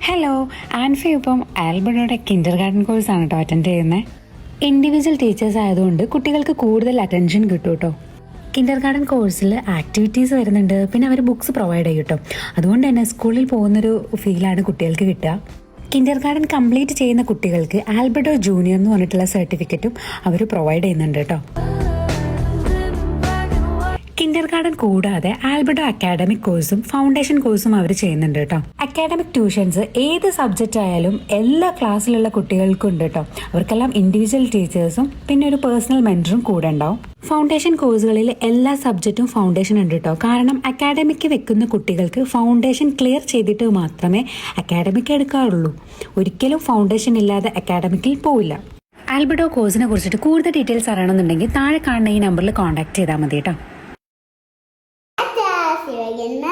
Hello Anfi ഇപ്പം ആൽബർട്ടോടെ Kinder garden കോഴ്സാണ് കേട്ടോ അറ്റൻഡ് ചെയ്യുന്നത് ഇൻഡിവിജ്വൽ ടീച്ചേഴ്സ് ആയതുകൊണ്ട് കുട്ടികൾക്ക് കൂടുതൽ അറ്റൻഷൻ കിട്ടും കേട്ടോ കിൻഡർ ഗാർഡൻ കോഴ്സിൽ ആക്ടിവിറ്റീസ് വരുന്നുണ്ട്. പിന്നെ അവർ ബുക്സ് പ്രൊവൈഡ് ചെയ്യും കേട്ടോ അതുകൊണ്ട് തന്നെ സ്കൂളിൽ പോകുന്നൊരു ഫീലാണ് കുട്ടികൾക്ക് കിട്ടുക. കിൻഡർ ഗാർഡൻ കംപ്ലീറ്റ് ചെയ്യുന്ന കുട്ടികൾക്ക് ആൽബർട്ടോ ജൂനിയർ എന്ന് പറഞ്ഞിട്ടുള്ള സർട്ടിഫിക്കറ്റും അവർ പ്രൊവൈഡ് ചെയ്യുന്നുണ്ട് കേട്ടോ കിൻഡർ ഗാർഡൻ കൂടാതെ ആൽബർട്ടോ അക്കാഡമിക് കോഴ്സും ഫൗണ്ടേഷൻ കോഴ്സും അവർ ചെയ്യുന്നുണ്ട് കേട്ടോ അക്കാഡമിക് ട്യൂഷൻസ് ഏത് സബ്ജക്റ്റ് ആയാലും എല്ലാ ക്ലാസ്സിലുള്ള കുട്ടികൾക്കും ഉണ്ട് കേട്ടോ അവർക്കെല്ലാം ഇൻഡിവിജ്വൽ ടീച്ചേഴ്സും പിന്നെ ഒരു പേഴ്സണൽ മെന്ററും കൂടെ ഉണ്ടാവും. ഫൗണ്ടേഷൻ കോഴ്സുകളിൽ എല്ലാ സബ്ജക്റ്റും ഫൗണ്ടേഷൻ ഉണ്ട് കേട്ടോ കാരണം അക്കാഡമിക്ക് വെക്കുന്ന കുട്ടികൾക്ക് ഫൗണ്ടേഷൻ ക്ലിയർ ചെയ്തിട്ട് മാത്രമേ അക്കാഡമിക് എടുക്കാറുള്ളൂ. ഒരിക്കലും ഫൗണ്ടേഷൻ ഇല്ലാതെ അക്കാഡമിക്കിൽ പോവില്ല. ആൽബർട്ടോ കോഴ്സിനെ കുറിച്ചിട്ട് കൂടുതൽ ഡീറ്റെയിൽസ് അറിയണമെന്നുണ്ടെങ്കിൽ താഴെ കാണുന്ന ഈ നമ്പറിൽ കോൺടാക്ട് ചെയ്താൽ മതി കേട്ടോ ஆசிரியர் என்ன?